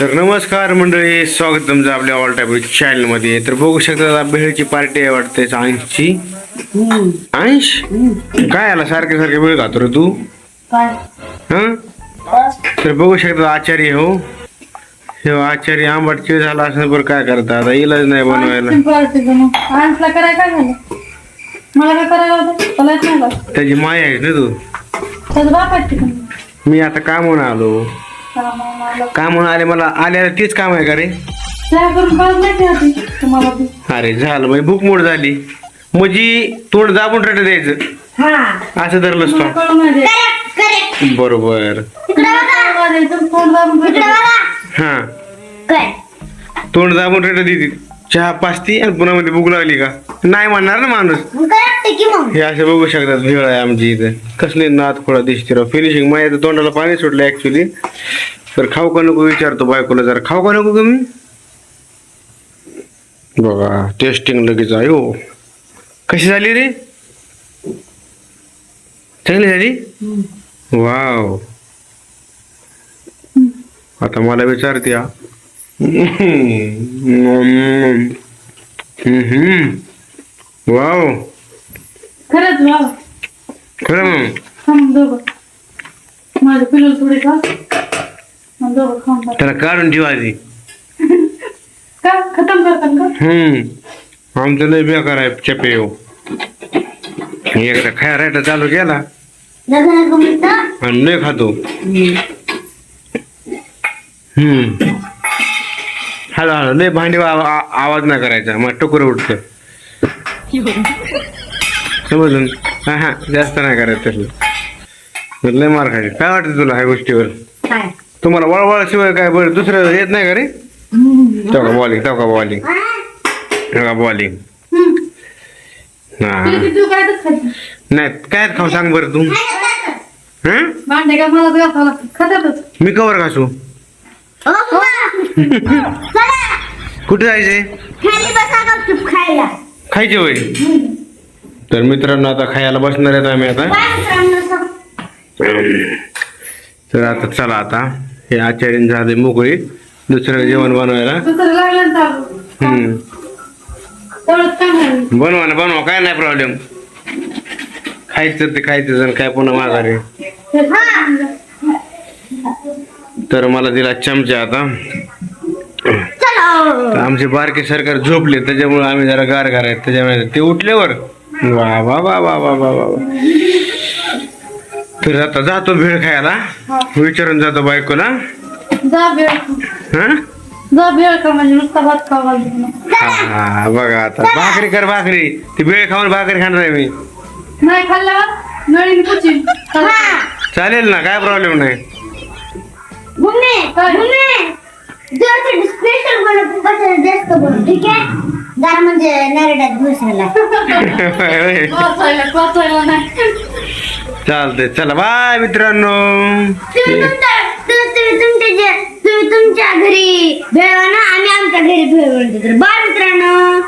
तर नमस्कार मंडळी स्वागत तुमचं आपल्या ऑल टाईप चॅनलमध्ये तर बघू शकता भेळची पार्टी आहे वाटते ऐंशी. ऐंश? काय आला? सारखे सारखे वेळ खातो रे तू. काय? हं? तर बघू शकता आचार्य हो. हे आचार्य आंबट चिळ झाला असं बरं काय करता? आता इलाज नाही बनवायला. काय काय त्याची माय आहे ना तू. मी आता काम म्हणून आलो. काम म्हणून आले मला. आल्याला तेच काम आहे का रे? चहा करून पाच नाही ठेवते तुम्हाला ती. अरे झालं म्हणजे भूक मोड झाली. म्हणजे तोंड दाबून रट द्यायचं हा. असं तो कळून नाही द्यायचं. बरोबर द्यायचं, भेटायचं. हा. तोंड दाबून रट देते चहा पाचती आणि पुन्हा मध्ये भूक लागली का? नाही म्हणणार ना माणूस. हे असे बघू शकतात भेळ आहे आमची इथं. कसले नाथ खोळा दिसते राव फिनिशिंग माझ्या तर तोंडाला पाणी सुटलं ऍक्च्युली तर खाऊ का नको विचारतो बायकोला जरा. खाऊ का नको का मी? बघा टेस्टिंग लगेच आहे हो. कशी झाली रे? चांगली झाली? वाव. आता मला विचारते हा. वाव. खरंच बाबा खरं मग खाऊन दोघं. माझं पिलू थोडी खा मग दोघं खाऊन टाक. त्याला काढून ठेवा आधी. का? खतम करतात का? हम्म. आमचं लय बेकार आहे चपे हो. एकदा खाया रायटा चालू केला. आणि लय खातो. हम्म. हळू हळू लय भांडी आवा- आवाज नाही करायचा. मग टुकर उठत. समजून हा हा जास्त नाही करायचं तसलं. लय मार खायचे. काय वाटतं तुला ह्या गोष्टीवर? तुम्हाला वळवळ शिवाय काय बरं दुसरं येत नाही का रे? तेव्हा बॉलिंग तेव्हा बॉलिंग तेव्हा बॉलिंग हा. नाही काय खाऊ सांग बरं तू. हं? मी कवर घासू? कुठे जायचंय? खायचे होय? तर मित्रांनो आता खायला बसणार आहेत आम्ही आता. तर आता चला आता. हे आचार्य झाले मोकळी. दुसरं जेवण बनवायला. हम्म. बनवा ना बनवा. काय नाही प्रॉब्लेम खायचं ते खायचं आणि काय पुन्हा माघारी तर मला दिला चमचा आता. आमचे बारके सरकार झोपले त्याच्यामुळे आम्ही जरा गार गार आहेत. त्याच्यामुळे ते उठल्यावर वा वा वा वा वा वा वा तर आता जातो भेळ खायला. विचारून जातो बायकोला. जा भेळ हा? जा भेळ का म्हणजे हा बघा आता. भाकरी कर भाकरी. ती भेळ खाऊन भाकरी खाणार आहे मी. नाही पुची चालेल ना काय प्रॉब्लेम नाही. बनव ठीक आहे? जरा म्हणजे नरड्यात नाही चालतंय चला बाय मित्रांनो. तुम्ही तुमच्या घरी भेळ ना आम्ही आमच्या घरी भेळ बाय मित्रांनो.